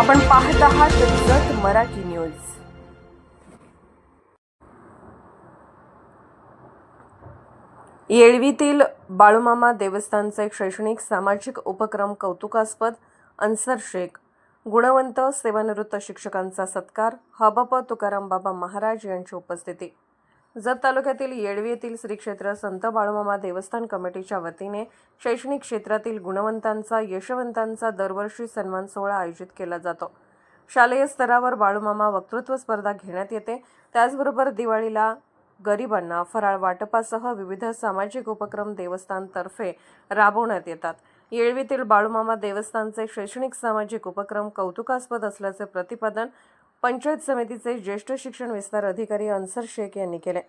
आपण पाहत आहात जत मराठी न्यूज. येळवीतील बाळूमामा देवस्थानचे शैक्षणिक सामाजिक उपक्रम कौतुकास्पद अन्सर शेख गुणवंत सेवानिवृत्त शिक्षकांचा सत्कार हबप तुकाराम बाबा महाराज यांची उपस्थिती. जत तालुक्यातील येळवी येथील श्री क्षेत्र संत बाळूमामा देवस्थान कमिटीच्या वतीने शैक्षणिक क्षेत्रातील गुणवंतांचा यशवंतांचा दरवर्षी सन्मान सोहळा आयोजित केला जातो. शालेय स्तरावर बाळूमामा वक्तृत्व स्पर्धा घेण्यात येते. त्याचबरोबर दिवाळीला गरिबांना फराळ वाटपासह विविध सामाजिक उपक्रम देवस्थानतर्फे राबवण्यात येतात. येळवीतील बाळूमामा देवस्थानचे शैक्षणिक सामाजिक उपक्रम कौतुकास्पद असल्याचे प्रतिपादन पंचायत समितीचे ज्येष्ठ शिक्षण विस्तार अधिकारी अन्सर शेख यांनी केले.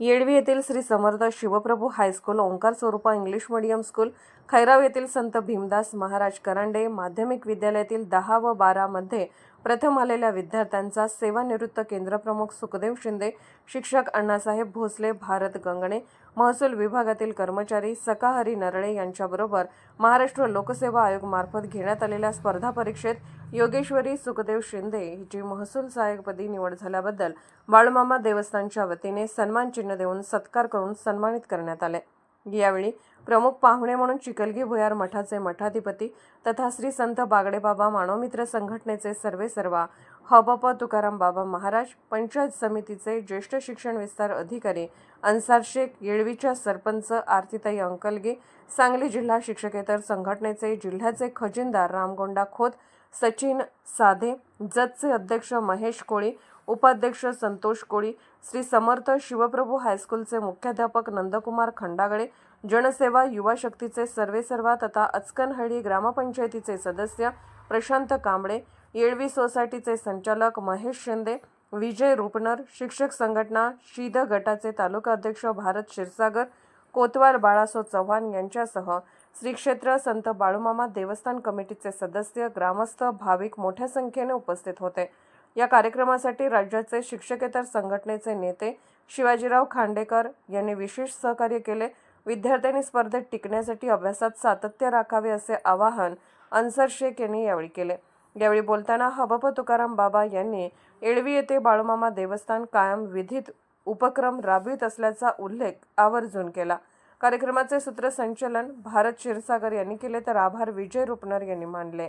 येडवी येथील Shri Samarth Shivprabhu high school Omkar Swarupa English medium school Khairav येथील संत भीमदास महाराज करांडे माध्यमिक विद्यालयातील दहा व बारामध्ये प्रथम आलेल्या विद्यार्थ्यांचा सेवानिवृत्त केंद्रप्रमुख सुखदेव शिंदे शिक्षक अण्णासाहेब भोसले भारत गंगणे महसूल विभागातील कर्मचारी सकाहरी नरळे यांच्याबरोबर महाराष्ट्र लोकसेवा आयोग मार्फत घेण्यात आलेल्या स्पर्धा परीक्षेत योगेश्वरी सुखदेव शिंदे हिची महसूल सहाय्यकपदी निवड झाल्याबद्दल बाळमामा देवस्थानच्या वतीने सन्मान चिन्ह देऊन सत्कार करून सन्मानित करण्यात आले. यावेळी प्रमुख पाहुणे म्हणून चिकलगी भुयार मठाचे मठाधिपती तथा श्री संत बागडेबाबा मानवमित्र संघटनेचे सर्वे सर्वा हबप तुकाराम बाबा महाराज पंचायत समितीचे ज्येष्ठ शिक्षण विस्तार अधिकारी अन्सार शेख येळवीच्या सरपंच आरतीताई अंकलगे सांगली जिल्हा शिक्षकेतर संघटनेचे जिल्ह्याचे खजिनदार रामगोंडा खोत सचिन साधे जतचे अध्यक्ष महेश कोळी उपाध्यक्ष संतोष कोळी श्री समर्थ शिवप्रभू हायस्कूलचे मुख्याध्यापक नंदकुमार खंडागळे जनसेवा युवा शक्तीचे सर्वेसर्वा तथा अचकनहळ्ळी ग्रामपंचायतीचे सदस्य प्रशांत कांबळे येळवी सोसायटीचे संचालक महेश शिंदे विजय रुपनर शिक्षक संघटना शीद गटाचे तालुका अध्यक्ष भारत क्षीरसागर कोतवाल बाळासो चव्हाण यांच्यासह श्री क्षेत्र संत बाळूमामा देवस्थान कमिटीचे सदस्य ग्रामस्थ भाविक मोठ्या संख्येने उपस्थित होते. या कार्यक्रमासाठी राज्याचे शिक्षकेतर संघटनेचे नेते शिवाजीराव खांडेकर यांनी विशेष सहकार्य केले. विद्यार्थ्यांनी स्पर्धेत टिकण्यासाठी अभ्यासात सातत्य राखावे असे आवाहन अन्सर शेख यांनी यावेळी केले. यावेळी बोलताना हबप तुकाराम बाबा यांनी एळवी येथे बाळूमामा देवस्थान कायम विधित उपक्रम राबवित असल्याचा उल्लेख आवर्जून केला. कार्यक्रमाचे सूत्रसंचलन भारत क्षीरसागर यांनी केले तर आभार विजय रुपनर यांनी मानले.